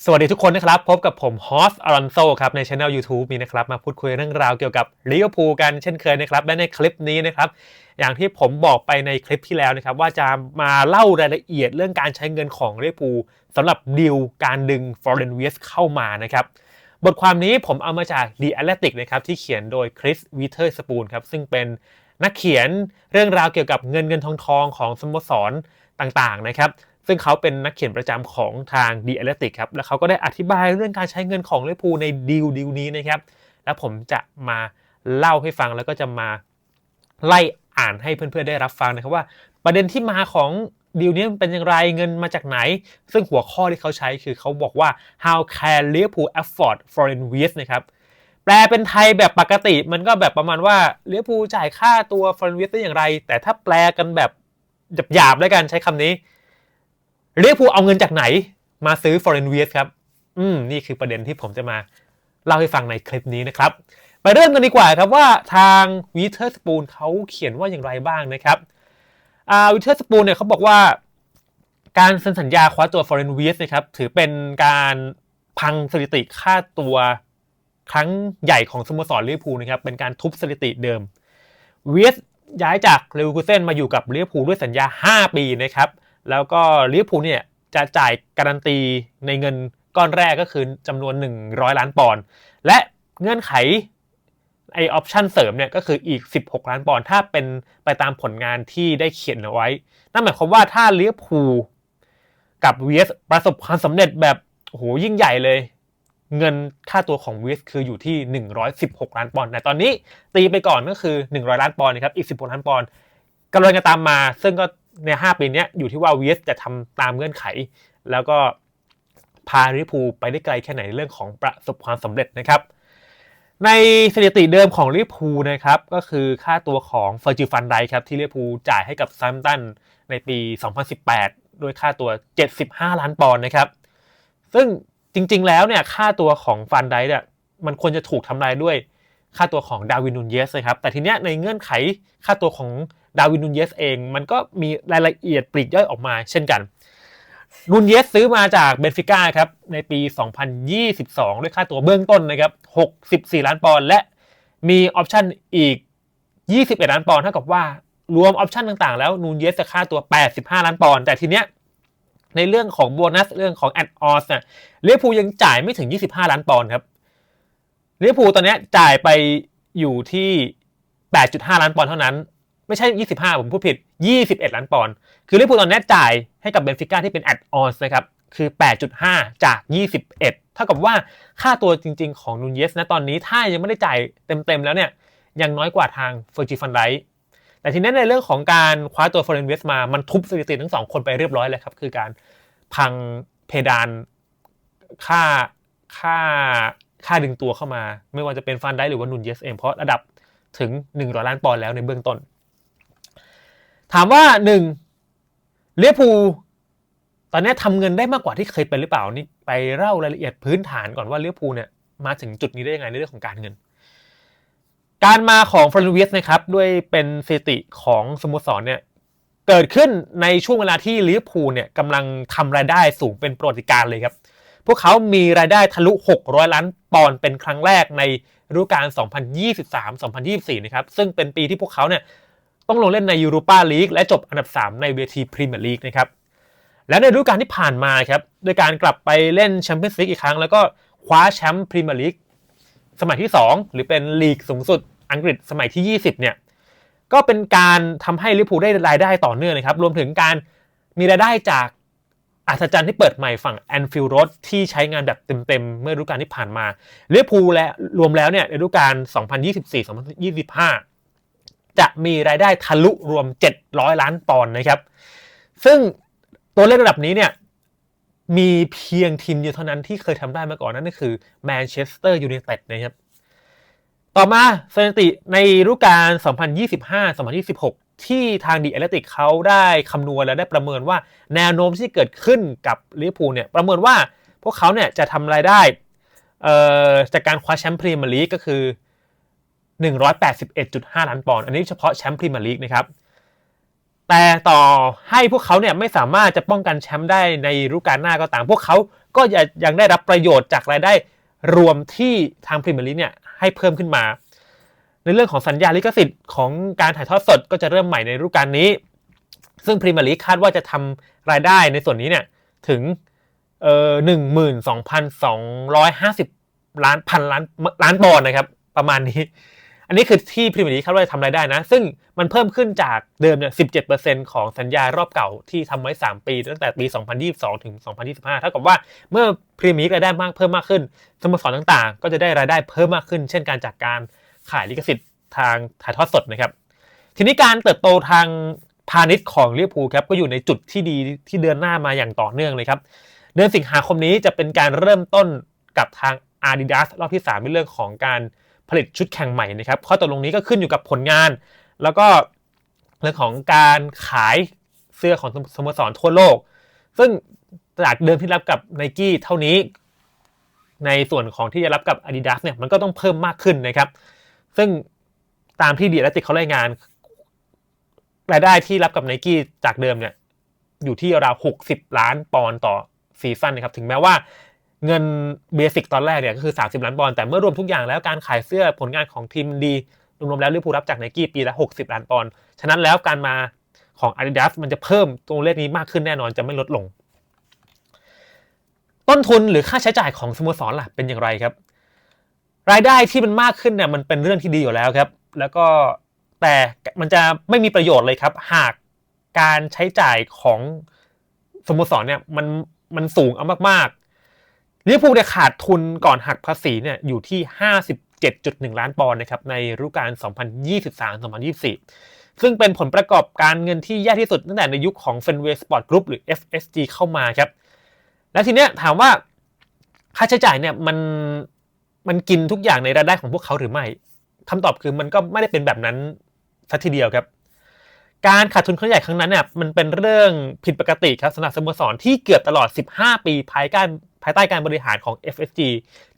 สวัสดีทุกคนนะครับ พบกับผมฮอสอารอนโซครับในช anel YouTube นี้นะครับ มาพูดคุยเรื่องราวเกี่ยวกับลิเวอร์พูลกันเช่นเคยนะครับ และในคลิปนี้นะครับ อย่างที่ผมบอกไปในคลิปที่แล้วนะครับ ว่าจะมาเล่ารายละเอียดเรื่องการใช้เงินของลิเวอร์พูลสำหรับดีลการดึงฟอร์เรนเวสเข้ามานะครับ บทความนี้ผมเอามาจาก The Athletic นะครับที่เขียนโดยคริสวิเทอร์สปูนครับซึ่งเป็นนักเขียนเรื่องราวเกี่ยวกับเงินเงินทองทองของสโมสรต่างๆนะครับ ซึ่งเขาเป็นนักเขียนประจำของทาง The Athletic ครับ แล้วเขาก็ได้อธิบายเรื่องการใช้เงินของลิเวอร์พูลในดีลดีลนี้นะครับ แล้วผมจะมาเล่าให้ฟังแล้วก็จะมาไล่อ่านให้เพื่อนๆได้รับฟังนะครับว่าประเด็นที่มาของดีลนี้เป็นอย่างไรเงินมาจากไหน ซึ่งหัวข้อที่เขาใช้คือเขาบอกว่า how can Liverpool afford foreign w a s t นะครับแปลเป็นไทยแบบปกติมันก็แบบประมาณว่าลิเวอร์พูลจ่ายค่าตัว foreign w e a s ได้อย่างไร แต่ถ้าแปลกันแบบหยาบๆแล้วกันใช้คำนี้ เวอร์พูลเอาเงินจากไหนมาซื้อ foreign w e a s ครับ อืม นี่คือประเด็นที่ผมจะมาเล่าให้ฟังในคลิปนี้นะครับ ไปเริ่มกันดีกว่าครับว่าทางวิเทอร์สปูนเขาเขียนว่าอย่างไรบ้างนะครับอาวิเทอร์สปูนเนี่ยเขาบอกว่า การเซ็นสัญญาคว้าตัว Foreign w e a s นะครับถือเป็นการพังสถิติค่าตัวครั้งใหญ่ของสโมสรลิเวอร์พูลนะครับเป็นการทุบสถิติเดิมเวสย้ายจากเลเวอร์คูเซนมาอยู่กับลิเวอร์พูลด้วยสัญญา 5 ปีนะครับ แล้วก็ลิเวอร์พูลเนี่ยจะจ่ายการันตีในเงินก้อนแรกก็คือจำนวน 100 ล้านปอนด์และเงื่อนไขไอออปชันเสริมเนี่ยก็คืออีก 16 ล้านปอนด์ถ้าเป็นไปตามผลงานที่ได้เขียนเอาไว้ นั่นหมายความว่าถ้าลิเวอร์พูลกับเวสประสบความสำเร็จแบบโหยิ่งใหญ่เลย เงินค่าตัวของเวสคืออยู่ที่ 116 ล้านปอนด์แต่ตอนนี้ตีไปก่อนก็คือ 100 ล้านปอนด์นะครับอีก 16 ล้านปอนด์กำลังจะตามมา ซึ่งก็ ใน5ปีนี้อยู่ที่ว่าเวสจะทำตามเงื่อนไข แล้วก็พาลิพูไปได้ไกลแค่ไหนในเรื่องของประสบความสำเร็จนะครับ ในสถิติเดิมของลิเวอร์พูลนะครับ ก็คือค่าตัวของเฟอร์จิฟันไดครับที่ลิเวอร์พูลจ่ายให้กับซัมตันในปี 2018 โดยค่าตัว 75 ล้านปอนด์นะครับ ซึ่งจริง ๆ แล้วเนี่ยค่าตัวของฟันไดเนี่ยมันควรจะถูกทำลายด้วยค่าตัวของดาวินนูนเยสนะครับ แต่ทีเนี้ยในเงื่อนไขค่าตัวของ ดาวินนูนเยสเอง มันก็มีรายละเอียดปลีกย่อยออกมาเช่นกันนูนเยสซื้อมาจากเบนฟิก้าครับในปี 2022 ด้วยค่าตัวเบื้องต้นนะครับ 64 ล้านปอนด์และมีออปชั่นอีก 21 ล้านปอนด์เท่ากับว่ารวมออปชั่นต่างๆ แล้วนูนเยสจะค่าตัว 85 ล้านปอนด์แต่ทีเนี้ยในเรื่องของโบนัสเรื่องของแอดออสเนี่ยเวอร์พูยังจ่ายไม่ถึง 25 ล้านปอนด์ครับเวอร์พูตอนนี้จ่ายไปอยู่ที่ 8.5 ล้านปอนด์เท่านั้น ไม่ใช่ 25 ผมพูดผิด 21 ล้านปอนด์คือลิเวอร์พูลตอนนี้จ่ายให้กับเบนฟิก้าที่เป็นแอดออสนะครับคือ 8.5 จาก 21 เท่ากับว่าค่าตัวจริง ๆ ของนูนเยสนะตอนนี้ถ้ายังไม่ได้จ่ายเต็ม ๆ แล้วเนี่ยยังน้อยกว่าทางเฟอร์จิฟันไดแต่ทีนี้ในเรื่องของการคว้าตัวฟอร์เรนเวสมา มันทุบสถิติทั้งสองคนไปเรียบร้อยเลยครับ คือการพังเพดานค่าค่าค่าดึงตัวเข้ามา ไม่ว่าจะเป็นฟันได้หรือว่านุนเยสเองเพราะระดับถึง 100 ล้านปอนด์แล้วในเบื้องต้น ถามว่าหนึ่งเลียพูตอนนี้ทำเงินได้มากกว่าที่เคยเป็นหรือเปล่านี่ไปเล่ารายละเอียดพื้นฐานก่อนว่าเลียพูเนี่ยมาถึงจุดนี้ได้ยังไงในเรื่องของการเงิน การมาของฟรานเวสนะครับด้วยเป็นสถิติของสโมสรเนี่ยเกิดขึ้นในช่วงเวลาที่ลิเวอร์พูลเนี่ยกำลังทำรายได้สูงเป็นประวัติการเลยครับ พวกเขามีรายได้ทะลุ 600 ล้านปอนด์เป็นครั้งแรกในฤดูกาล 2023-2024 นะครับ ซึ่งเป็นปีที่พวกเขาเนี่ย ต้องลงเล่นในยูโรปาลีกและจบอันดับ 3 ในเวทีพรีเมียร์ลีกนะครับและในฤดูกาลที่ผ่านมาครับโดยการกลับไปเล่นแชมเปี้ยนส์ลีกอีกครั้ง แล้วก็คว้าแชมป์พรีเมียร์ลีกสมัยที่ 2 หรือเป็นลีกสูงสุดอังกฤษสมัยที่ 20เนี่ยก็เป็นการทำให้ลิเวอร์พูลได้รายได้ต่อเนื่องนะครับรวมถึงการมีรายได้จากอัศจรรย์ที่เปิดใหม่ฝั่งแอนฟิลด์โรดที่ใช้งานแบบเต็มๆ เมื่อฤดูกาลที่ผ่านมาลิเวอร์พูลและรวมแล้วเนี่ยในฤดูกาล 2024-2025 จะมีรายได้ทะลุรวม 700 ล้านปอนด์นะครับ ซึ่งตัวเลขระดับนี้เนี่ยมีเพียงทีมเดียวเท่านั้นที่เคยทำได้มาก่อนนั่นก็คือแมนเชสเตอร์ยูไนเต็ดนะครับ ต่อมาสถิติในฤดูกาล 2025-2026 ที่ทางดีแอตเลติกเขาได้คำนวณและได้ประเมินว่าแนวโน้มที่เกิดขึ้นกับลิเวอร์พูลเนี่ยประเมินว่าพวกเขาเนี่ยจะทำรายได้จากการคว้าแชมป์พรีเมียร์ลีกก็คือ 181.5 ล้านปอนด์อันนี้เฉพาะแชมป์พรีเมียร์ลีกนะครับแต่ต่อให้พวกเขาเนี่ยไม่สามารถจะป้องกันแชมป์ได้ในฤดูกาลหน้าก็ตาม พวกเขาก็ยังได้รับประโยชน์จากรายได้รวมที่ทางพรีเมียร์ลีกเนี่ยให้เพิ่มขึ้นมา ในเรื่องของสัญญาลิขสิทธิ์ของการถ่ายทอดสดก็จะเริ่มใหม่ในฤดูกาลนี้ ซึ่งพรีเมียร์ลีกคาดว่าจะทำรายได้ในส่วนนี้เนี่ยถึงเอ่อหนึ่งหมื่นสองพันสองร้อยห้าสิบล้านพันล้านล้านปอนด์นะครับ ประมาณนี้ อันนี้คือที่พรีเมียร์ลีกคาดว่าจะทำรายได้นะ ซึ่งมันเพิ่มขึ้นจากเดิมเนี่ย17%ของสัญญารอบเก่าที่ทำไว้ 3 ปี ตั้งแต่ปี 2022 ถึง 2025 เท่ากับว่าเมื่อพรีเมียร์ลีกรายได้มากเพิ่มมากขึ้นสโมสรต่างๆ ก็จะได้รายได้เพิ่มมากขึ้น เช่นการจากการขายลิขสิทธิ์ทางถ่ายทอดสดนะครับ ทีนี้การเติบโตทางพาณิชย์ของลิเวอร์พูลครับก็อยู่ในจุดที่ดีที่เดินหน้ามาอย่างต่อเนื่องเลยครับ เดือนสิงหาคมนี้จะเป็นการเริ่มต้นกับทาง Adidas รอบที่ 3 ในเรื่องของการผลิตชุดแข่งใหม่นะครับข้อตกลงนี้ก็ขึ้นอยู่กับผลงาน แล้วก็เรื่องของการขายเสื้อของสโมสรทั่วโลก ซึ่งจากเดิมที่รับกับ n i กี้เท่านี้ ในส่วนของที่จะรับกับ Adidas เนี่ยมันก็ต้องเพิ่มมากขึ้นนะครับ ซึ่งตามที่ดีและติดเขารายงาน รายได้ที่รับกับ n i กี้จากเดิมเนี่ยอยู่ที่ราว 60 ล้านปอนด์ต่อซีซั่นนะครับ ถึงแม้ว่า เงินเบสิกตอนแรกเนี่ยก็คือ 30 ล้านปอนด์แต่เมื่อรวมทุกอย่างแล้วการขายเสื้อผลงานของทีมดีรวมๆแล้วลิเวอร์พูลรับจากไนกี้ปีละ 60 ล้านปอนด์ฉะนั้นแล้วการมาของ Adidas มันจะเพิ่มตัวเลขนี้มากขึ้นแน่นอนจะไม่ลดลง ต้นทุนหรือค่าใช้จ่ายของสโมสรล่ะเป็นอย่างไรครับ รายได้ที่มันมากขึ้นเนี่ยมันเป็นเรื่องที่ดีอยู่แล้วครับ แล้วก็แต่มันจะไม่มีประโยชน์เลยครับ หากการใช้จ่ายของสโมสรเนี่ยมันมันสูงเอามากๆ ลิเวอร์พูลเนี่ยขาดทุนก่อนหักภาษีเนี่ยอยู่ที่ 57.1 ล้านปอนด์นะครับในฤดูกาล 2023-2024 ซึ่งเป็นผลประกอบการเงินที่แย่ที่สุดตั้งแต่ในยุคของ Fenway Sport Group หรือ FSG เข้ามาครับ และทีเนี้ยถามว่าค่าใช้จ่ายเนี่ยมันมันกินทุกอย่างในรายได้ของพวกเขาหรือไม่คำตอบคือมันก็ไม่ได้เป็นแบบนั้นสัทีเดียวครับ การขาดทุนครั้งใหญ่ครั้งนั้นเนี่ยมันเป็นเรื่องผิดปกติครับสำหรับสโมสรที่เกือบตลอด 15 ปีภายใต้ ภายใต้การบริหารของ FSG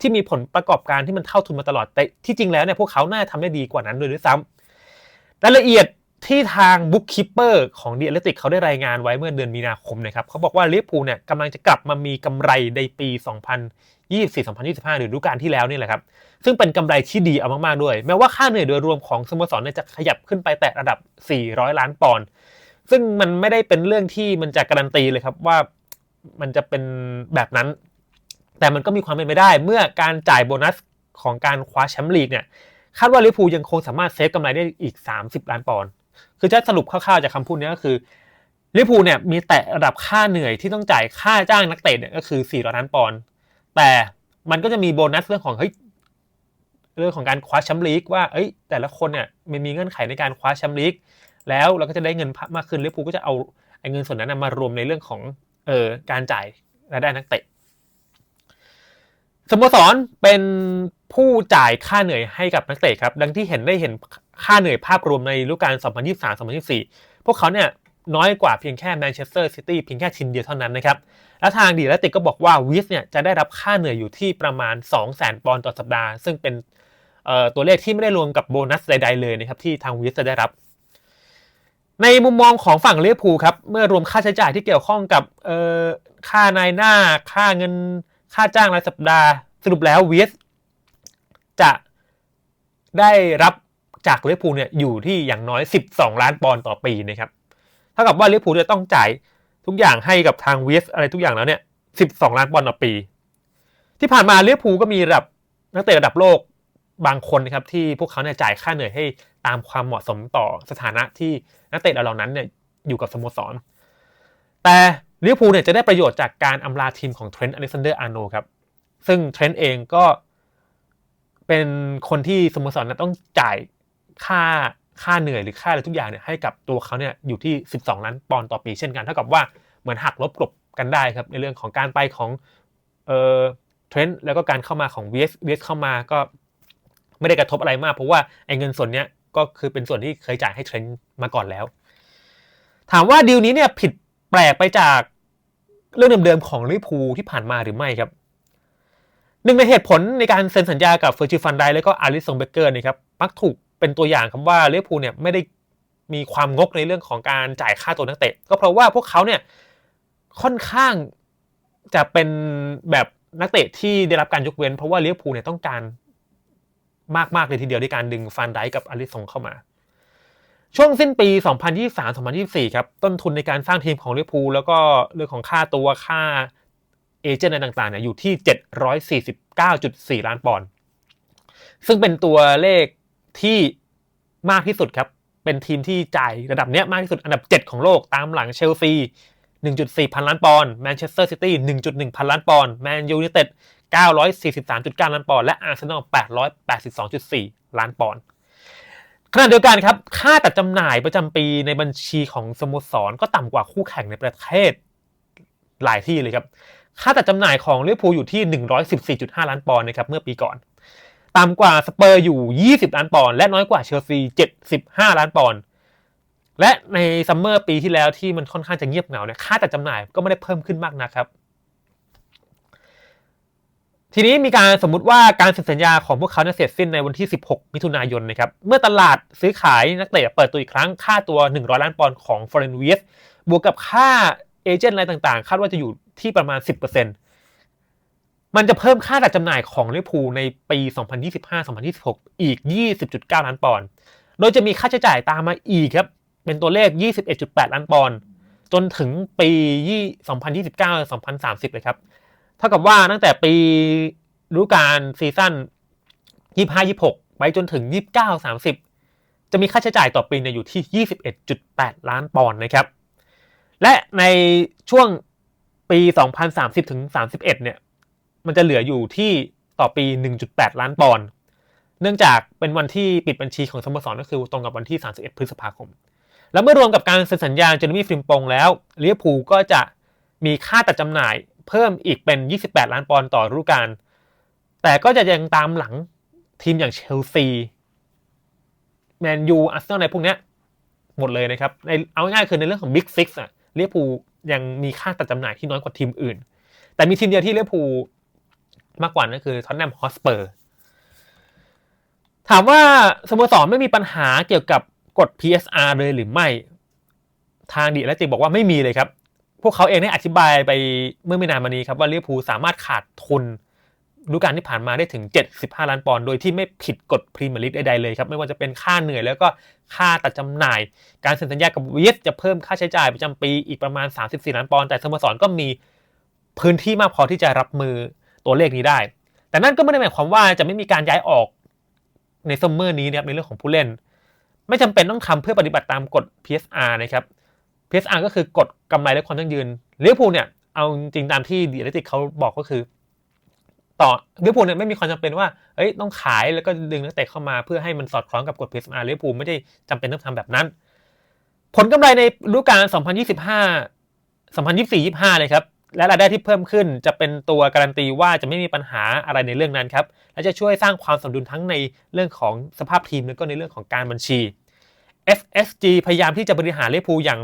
ที่มีผลประกอบการที่มันเท่าทุนมาตลอด แต่ที่จริงแล้วเนี่ยพวกเขาน่าจะทำได้ดีกว่านั้นด้วยซ้ำรายละเอียดที่ทางบุ๊กคิปเปอร์ของดีเอเลติกเขาได้รายงานไว้เมื่อเดือนมีนาคมนะครับเขาบอกว่าลิเวอร์พูลเนี่ยกำลังจะกลับมามีกำไรในปี 2024-2025 หรือฤดูกาลที่แล้วนี่แหละครับ ซึ่งเป็นกำไรที่ดีเอามากๆด้วย แม้ว่าค่าเหนื่อยโดยรวมของสโมสรเนี่ยจะขยับขึ้นไปแตะระดับ 400 ล้านปอนด์ซึ่งมันไม่ได้เป็นเรื่องที่มันจะการันตีเลยครับว่ามันจะเป็นแบบนั้น แต่มันก็มีความเป็นไปได้เมื่อการจ่ายโบนัสของการคว้าแชมป์ลีกเนี่ยคาดว่าลิเวอร์พูลยังคงสามารถเซฟกำไรได้อีก 30 ล้านปอนด์คือจะสรุปคร่าวๆจากคำพูดนี้ก็คือลิเวอร์พูลเนี่ยมีแต่ระดับค่าเหนื่อยที่ต้องจ่ายค่าจ้างนักเตะเนี่ยก็คือ400ล้านปอนด์แต่มันก็จะมีโบนัสเรื่องของเฮ้ยเรื่องของการคว้าแชมป์ลีกว่าเอ้ย แต่ละคนเนี่ยมันมีเงื่อนไขในการคว้าแชมป์ลีกแล้วเราก็จะได้เงินมากขึ้นลิเวอร์พูลก็จะเอาไอ้เงินส่วนนั้นมารวมในเรื่องของเออการจ่ายรายได้นักเตะ สโมสรเป็นผู้จ่ายค่าเหนื่อยให้กับนักเตะครับ ดังที่เห็นได้เห็นค่าเหนื่อยภาพรวมในฤดูกาล 2023-2024 พวกเขาเนี่ยน้อยกว่าเพียงแค่แมนเชสเตอร์ซิตี้เพียงแค่ทีมเดียวเท่านั้นนะครับ แล้วทางดีแลติกก็บอกว่าวิสเนี่ยจะได้รับค่าเหนื่อยอยู่ที่ประมาณ 200,000 ปอนด์ต่อสัปดาห์ ซึ่งเป็นตัวเลขที่ไม่ได้รวมกับโบนัสใดๆเลยนะครับที่ทางวิสจะได้รับ ในมุมมองของฝั่งเลี้ยพูครับเมื่อรวมค่าใช้จ่ายที่เกี่ยวข้องกับค่านายหน้าค่าเงิน ค่าจ้างรายสัปดาห์ สรุปแล้ววิสจะได้รับจากเลี้ยพูเนี่ยอยู่ที่อย่างน้อย 12 ล้านปอนด์ต่อปีนะครับเท่ากับว่าลิเวอร์พูลจะต้องจ่ายทุกอย่างให้กับทางเวสอะไรทุกอย่างแล้วเนี่ย 12 ล้านปอนด์ต่อปี ที่ผ่านมาลิเวอร์พูลก็มีระดับนักเตะระดับโลกบางคนนะครับที่พวกเขาเนี่ยจ่ายค่าเหนื่อยให้ตามความเหมาะสมต่อสถานะที่นักเตะเหล่านั้นเนี่ยอยู่กับสโมสร แต่ ลิเวอร์พูลเนี่ยจะได้ประโยชน์จากการอำลาทีมของเทรนต์อเล็กซานเดอร์อาร์โนครับ ซึ่งเทรนต์เองก็เป็นคนที่สโมสรต้องจ่ายค่าค่าเหนื่อยหรือค่าอะไรทุกอย่างเนี่ยให้กับตัวเขาเนี่ยอยู่ที่ 12 ล้านปอนด์ต่อปีเช่นกัน เท่ากับว่าเหมือนหักลบกลบกันได้ครับ ในเรื่องของการไปของเอ่อเทรนด์แล้วก็การเข้ามาของ VS VS เข้ามาก็ไม่ได้กระทบอะไรมาก เพราะว่าไอ้เงินส่วนเนี้ยก็คือเป็นส่วนที่เคยจ่ายให้เทรนด์มาก่อนแล้ว ถามว่าดีลนี้เนี่ยผิดแปลกไปจาก เรื่องเดิมๆของลิพูที่ผ่านมาหรือไม่ครับหนึ่งในเหตุผลในการเซ็นสัญญากับเฟอร์จิฟันไดแล้วก็อาริสงเบเกอร์นะครับมักถูกเป็นตัวอย่างคำว่าลิเวอร์พูเนี่ยไม่ได้มีความงกในเรื่องของการจ่ายค่าตัวนักเตะ ก็เพราะว่าพวกเขาเนี่ยค่อนข้างจะเป็นแบบนักเตะที่ได้รับการยกเว้น เพราะว่าลิเวอร์พูลเนี่ยต้องการมากๆเลยทีเดียวในการดึงฟานไดกับอลิสซงเข้ามา ช่วงสิ้นปี 2023-2024 ครับ ต้นทุนในการสร้างทีมของลิเวอร์พูลแล้วก็เรื่องของค่าตัวค่าเอเจนต์อะไรต่างๆเนี่ยอยู่ที่ 749.4 ล้านปอนด์ ซึ่งเป็นตัวเลขที่มากที่สุดครับ เป็นทีมที่จ่ายระดับเนี้ยมากที่สุดอันดับ 7 ของโลกตามหลังเชลซี 1.4 พันล้านปอนด์ แมนเชสเตอร์ซิตี้ 1.1 พันล้านปอนด์ แมนยูไนเต็ด943.9 ล้านปอนด์ และอาร์เซนอล882.4 ล้านปอนด์ ขณะเดียวกันครับค่าตัดจำหน่ายประจำปีในบัญชีของสโมสรก็ต่ำกว่าคู่แข่งในประเทศหลายที่เลยครับ ค่าตัดจำหน่ายของลิเวอร์พูลอยู่ที่ 114.5 ล้านปอนด์นะครับเมื่อปีก่อนต่ำกว่าสเปอร์อยู่ 20 ล้านปอนด์และน้อยกว่าเชลซี 75 ล้านปอนด์และในซัมเมอร์ปีที่แล้วที่มันค่อนข้างจะเงียบเหงาเนี่ยค่าตัดจำหน่ายก็ไม่ได้เพิ่มขึ้นมากนะครับ ทีนี้มีการสมมุติว่าการเซ็นสัญญาของพวกเขาเสร็จสิ้นในวันที่ 16 มิถุนายนนะครับ เมื่อตลาดซื้อขายนักเตะเปิดตัวอีกครั้งค่าตัว 100 ล้านปอนด์ของฟอร์เรนวีสบวกกับค่าเอเจนต์อะไรต่างๆ คาดว่าจะอยู่ที่ประมาณ 10%มันจะเพิ่มค่าตัดจำหน่ายของลิเวอร์พูลในปี 2025-2026 อีก 20.9 ล้านปอนด์ โดยจะมีค่าใช้จ่ายตามมาอีกครับ เป็นตัวเลข 21.8 ล้านปอนด์ จนถึงปี 2029-2030 เลยครับ เท่ากับว่าตั้งแต่ปีฤดูกาลซีซั่น25-26ไปจนถึง29-30จะมีค่าใช้จ่ายต่อปีเนี่ยอยู่ที่ 21.8 ล้านปอนด์นะครับ และในช่วงปี 2030 ถึง 31 เนี่ย มันจะเหลืออยู่ที่ต่อปี 1.8 ล้านปอนด์เนื่องจากเป็นวันที่ปิดบัญชีของสโมสรก็คือตรงกับวันที่ 31 พฤษภาคม แล้วเมื่อรวมกับการเซ็นสัญญาเจอร์มี่ฟริมปงแล้วลิเวอร์พูก็จะมีค่าตัดจำหน่าย เพิ่มอีกเป็น 28 ล้านปอนด์ต่อฤดูกาลแต่ก็จะยังตามหลังทีมอย่างเชลซีแมนยูอาร์เซนอลในพวกนี้หมดเลยนะครับในเอาง่ายๆคือในเรื่องของบิ๊กซิกอะเวอร์พูยังมีค่าตัดจำหน่ายที่น้อยกว่าทีมอื่น แต่มีทีมเดียวที่เวอร์พูมากกว่านั่นคือท็อตแนมฮอสเปอร์ถามว่าสโมสรไม่มีปัญหาเกี่ยวกับกฎ PSR เลยหรือไม่ ทางดีและติบอกว่าไม่มีเลยครับ พวกเขาเองได้อธิบายไปเมื่อไม่นานมานี้ครับว่าลิเวอร์พูลสามารถขาดทุนฤดูกาลที่ผ่านมาได้ถึง 75 ล้านปอนด์โดยที่ไม่ผิดกฎพรีเมียร์ลีกใดๆเลยครับ ไม่ว่าจะเป็นค่าเหนื่อยแล้วก็ค่าตัดจำหน่าย การเซ็นสัญญากับวีสจะเพิ่มค่าใช้จ่ายประจำปีอีกประมาณ 34 ล้านปอนด์แต่สโมสรก็มีพื้นที่มากพอที่จะรับมือตัวเลขนี้ได้ แต่นั่นก็ไม่ได้หมายความว่าจะไม่มีการย้ายออกในซัมเมอร์นี้นะครับในเรื่องของผู้เล่น ไม่จำเป็นต้องทำเพื่อปฏิบัติตามกฎ PSR นะครับ PSR ก็คือกฎกำไรและความยั่งยืนลิเวอร์พูลเนี่ยเอาจริงตามที่ดีเลติกเขาบอกก็คือ ต่อลิเวอร์พูลเนี่ยไม่มีความจำเป็นว่าเอ้ยต้องขายแล้วก็ดึงนักเตะเข้ามาเพื่อให้มันสอดคล้องกับกฎ PSR ลิเวอร์พูลไม่ได้จำเป็นต้องทำแบบนั้น ผลกำไรในฤดูกาล 2025 2024-25 เลยครับ และรายได้ที่เพิ่มขึ้นจะเป็นตัวการันตีว่าจะไม่มีปัญหาอะไรในเรื่องนั้นครับ และจะช่วยสร้างความสมดุลทั้งในเรื่องของสภาพทีม แล้วก็ในเรื่องของการบัญชี FSG พยายามที่จะบริหารเวอร์พูอย่าง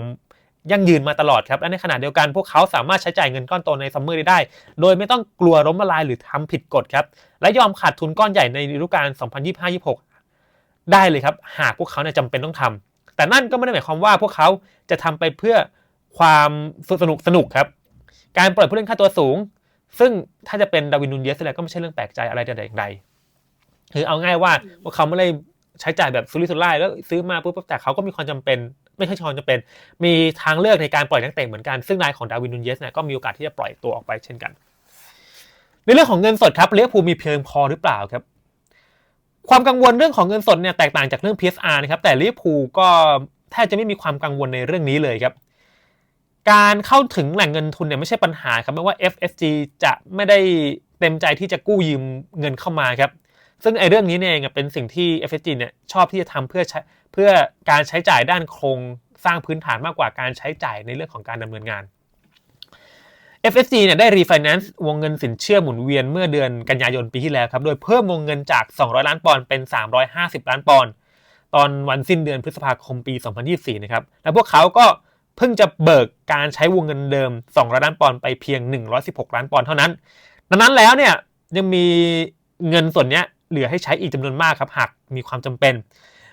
ยั่งยืนมาตลอดครับ และในขณะเดียวกันพวกเขาสามารถใช้จ่ายเงินก้อนโตในซัมเมอร์ได้ โดยไม่ต้องกลัวล้มละลายหรือทำผิดกฎครับ และยอมขาดทุนก้อนใหญ่ในฤดูกาล 2025-26 ได้เลยครับ หากพวกเขาเนี่ยจำเป็นต้องทำแต่นั่นก็ไม่ได้หมายความว่าพวกเขาจะทำไปเพื่อความสนุกสนุกครับ การปล่อยผู้เล่นค่าตัวสูง ซึ่งถ้าจะเป็นดาวินนูนเยสแล้วก็ไม่ใช่เรื่องแปลกใจอะไรใดๆอย่างใดคือเอาง่ายว่าพวกเขาไม่ได้ใช้จ่ายแบบสุรุ่ยสุร่ายแล้วซื้อมาปุ๊บแต่เขาก็มีความจำเป็น ไม่ใช่ชอนจะเป็น มีทางเลือกในการปล่อยนักเตะเหมือนกัน ซึ่งนายของดาวินนูนเยสเนี่ยก็มีโอกาสที่จะปล่อยตัวออกไปเช่นกัน ในเรื่องของเงินสดครับเลี้ยภูมีเพียงพอหรือเปล่าครับ ความกังวลเรื่องของเงินสดเนี่ยแตกต่างจากเรื่อง PSR นะครับแต่เวอร์พูก็แทบจะไม่มีความกังวลในเรื่องนี้เลยครับการเข้าถึงแหล่งเงินทุนเนี่ยไม่ใช่ปัญหาครับไม่ว่า FSG จะไม่ได้เต็มใจที่จะกู้ยืมเงินเข้ามาครับ ซึ่งไอ้เรื่องนี้เนี่ยเองเป็นสิ่งที่ FSG เนี่ยชอบที่จะทำเพื่อ เพื่อการใช้จ่ายด้านโครงสร้างพื้นฐานมากกว่าการใช้จ่ายในเรื่องของการดำเนินงาน FSG เนี่ยได้รีไฟแนนซ์วงเงินสินเชื่อหมุนเวียนเมื่อเดือนกันยายนปีที่แล้วครับ โดยเพิ่มวงเงินจาก 200 ล้านปอนด์เป็น 350 ล้านปอนด์ตอนวันสิ้นเดือนพฤษภาคมปี 2024 นะครับ และพวกเขาก็เพิ่งจะเบิกการใช้วงเงินเดิม 200 ล้านปอนด์ไปเพียง 116 ล้านปอนด์เท่านั้น ดังนั้นแล้วเนี่ยยังมีเงินส่วนนี้เหลือให้ใช้อีกจำนวนมากครับหากมีความจำเป็น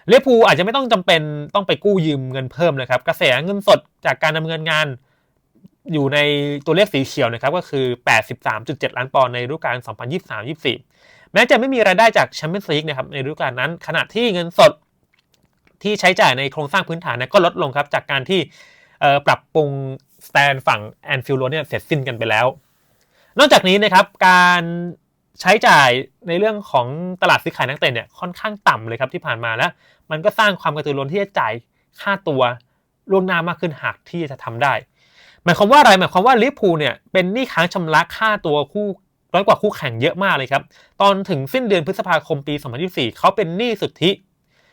เลฟูอาจจะไม่ต้องจำเป็นต้องไปกู้ยืมเงินเพิ่มเลยครับ กระแสเงินสดจากการดำเนินงานอยู่ในตัวเลขสีเขียวนะครับก็คือ 83.7 ล้านปอนด์ในฤดูกาล 2023-24 แม้จะไม่มีรายได้จากแชมเปี้ยนส์ลีกนะครับในฤดูกาลนั้น ขณะที่เงินสดที่ใช้จ่ายในโครงสร้างพื้นฐานนี่ยก็ลดลงครับ จากการที่ปรับปรุงสแตนฝั่งแอนฟิลด์โรเนี่ยเสร็จสิ้นกันไปแล้ว นอกจากนี้นะครับการ ใช้จ่ายในเรื่องของตลาดซื้อขายนักเตะเนี่ยค่อนข้างต่ำเลยครับที่ผ่านมาแล้ว มันก็สร้างความกระตือรือร้นที่จะจ่ายค่าตัวล่วงหน้ามากขึ้นหากที่จะทำได้ หมายความว่าอะไรหมายความว่าลิเวอร์พูลเนี่ยเป็นหนี้ค้างชำระค่าตัวคู่น้อยกว่าคู่แข่งเยอะมากเลยครับ ตอนถึงสิ้นเดือนพฤษภาคมปี 2024 เขาเป็นหนี้สุทธิ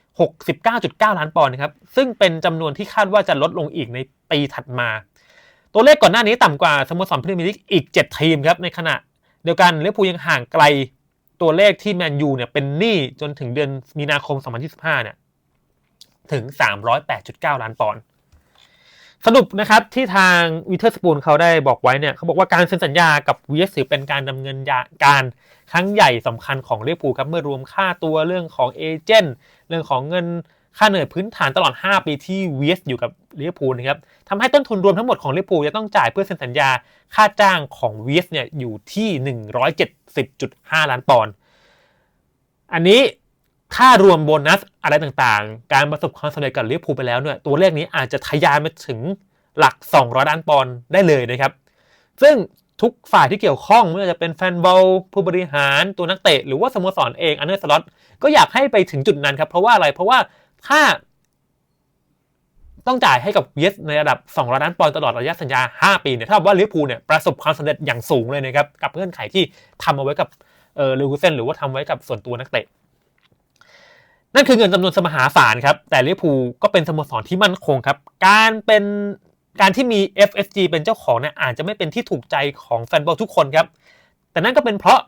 69.9 ล้านปอนด์นะครับ ซึ่งเป็นจำนวนที่คาดว่าจะลดลงอีกในปีถัดมา ตัวเลขก่อนหน้านี้ต่ำกว่าสโมสรพรีเมียร์ลีกอีก 7 ทีมครับ ในขณะ เดียวกันลิเวอร์พูลยังห่างไกลตัวเลขที่แมนยูเนี่ยเป็นหนี้จนถึงเดือนมีนาคม 2025 เนี่ยถึง 308.9 ล้านปอนด์สรุปนะครับที่ทางวิเทอร์สปูลเขาได้บอกไว้เนี่ยเขาบอกว่าการเซ็นสัญญากับวีเอสถือเป็นการดำเนินการครั้งใหญ่สำคัญของเรียพูครับเมื่อรวมค่าตัวเรื่องของเอเจนต์เรื่องของเงิน ค่าเหนื่อยพื้นฐานตลอด 5 ปีที่เอสอยู่กับเรียพูนะครับทำให้ต้นทุนรวมทั้งหมดของเรียพูจะต้องจ่ายเพื่อเซ็นสัญญาค่าจ้างของเอสเนี่ยอยู่ที่ 170.5 ล้านปอนด์อันนี้ถ้ารวมโบนัสอะไรต่างๆ การประสบความสำเร็จกับลิเวอร์พูลไปแล้วเนี่ยตัวเลขนี้อาจจะทะยานไปถึงหลัก 200 ล้านปอนด์ได้เลยนะครับ ซึ่งทุกฝ่ายที่เกี่ยวข้องไม่ว่าจะเป็นแฟนบอลผู้บริหารตัวนักเตะ หรือว่าสโมสรเองอันเดอร์สล็อตก็อยากให้ไปถึงจุดนั้นครับ เพราะว่าอะไรเพราะว่า ถ้า ต้องจ่ายให้กับเวสในระดับ2ล้านปอนด์ตลอดระยะสัญญา 5 ปีเนี่ยถ้าว่าลิเวอร์พูลเนี่ยประสบความสำเร็จอย่างสูงเลยนะครับ กับเงื่อนไขที่ทำเอาไว้กับเออลูคูเซนหรือว่าทำไว้กับส่วนตัวนักเตะ นั่นคือเงินจำนวนสมหาศาลครับ แต่ลิเวอร์พูลก็เป็นสโมสรที่มั่นคงครับ การเป็นการที่มี FSG เป็นเจ้าของเนี่ยอาจจะไม่เป็นที่ถูกใจของแฟนบอลทุกคนครับ แต่นั่นก็เป็นเพราะ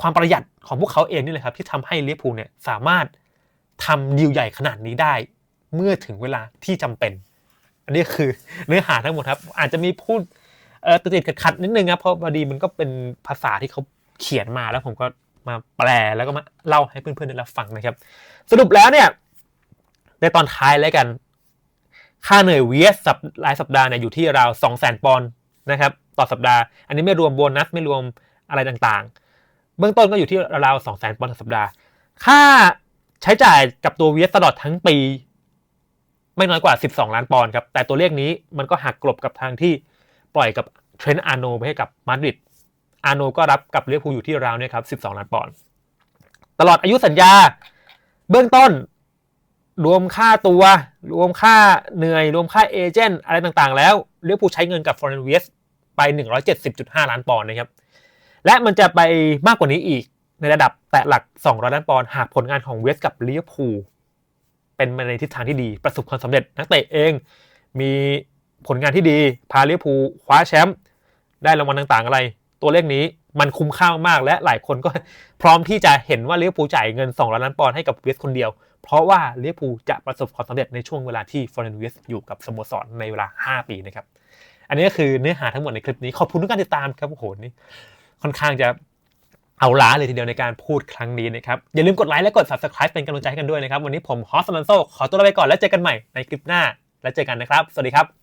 ความประหยัดของพวกเขาเองนี่แหละครับ ที่ทำให้ลิเวอร์พูลเนี่ยสามารถ ทำดีลใหญ่ขนาดนี้ได้ เมื่อถึงเวลาที่จำเป็น อันนี้คือเนื้อหาทั้งหมดครับ อาจจะมีพูดติดขัดนิดนึงครับเพราะพอดีมันก็เป็นภาษาที่เขาเขียนมาแล้วผมก็มาแปลแล้วก็มาเล่าให้เพื่อนๆได้รับฟังนะครับ สรุปแล้วเนี่ยในตอนท้ายแล้วกัน ค่าเหนื่อยเวียสัปรายสัปดาห์เนี่ยอยู่ที่ราวสองแสนปอนด์นะครับ ต่อสัปดาห์ อันนี้ไม่รวมโบนัสไม่รวมอะไรต่างๆ เบื้องต้นก็อยู่ที่ราวสองแสนปอนด์ต่อสัปดาห์ ค่า ใช้จ่ายกับตัวเวียตลอดทั้งปี ไม่น้อยกว่า 12 ล้านปอนด์ครับ แต่ตัวเลขนี้มันก็หักกลบกับทางที่ปล่อยกับเทรนต์อาร์โนไปให้กับมาดริดอาโนก็รับกับเลียพูอยู่ที่ราวเนี่ยครับ 12 ล้านปอนด์ตลอดอายุสัญญา เบื้องต้น รวมค่าตัว รวมค่าเหนื่อย รวมค่าเอเจนต์อะไรต่างๆ แล้วเลียพูใช้เงินกับฟอร์เรนเวสไป 170.5 ล้านปอนด์นะครับ และมันจะไปมากกว่านี้อีก ในระดับแตะหลัก 200 ล้านปอนด์หากผลงานของเวสกับเลียพูเป็นมาในทิศทางที่ดีประสบความสำเร็จนักเตะเอง มีผลงานที่ดีพาเลียพูคว้าแชมป์ได้รางวัลต่างๆอะไร ตัวเลขนี้มันคุ้มค่ามากและหลายคนก็พร้อมที่จะเห็นว่าเลี้ยวปูจ่ายเงิน2ล้านปอนด์ให้กับเวสคนเดียว เพราะว่าเลี้ยวปูจะประสบความสำเร็จในช่วงเวลาที่ฟอร์เรนเวสอยู่กับสโมสรในเวลา 5 ปีนะครับอันนี้ก็คือเนื้อหาทั้งหมดในคลิปนี้ขอบคุณทุกการติดตามครับโอ้โหนี่ค่อนข้างจะ เอาล้าเลยทีเดียวในการพูดครั้งนี้นะครับ อย่าลืมกดไลค์และกด subscribe เป็นกำลังใจให้กันด้วยนะครับ วันนี้ผมฮอสซันโซขอตัวลาไปก่อนแล้วเจอกันใหม่ในคลิปหน้า แล้วเจอกันนะครับ สวัสดีครับ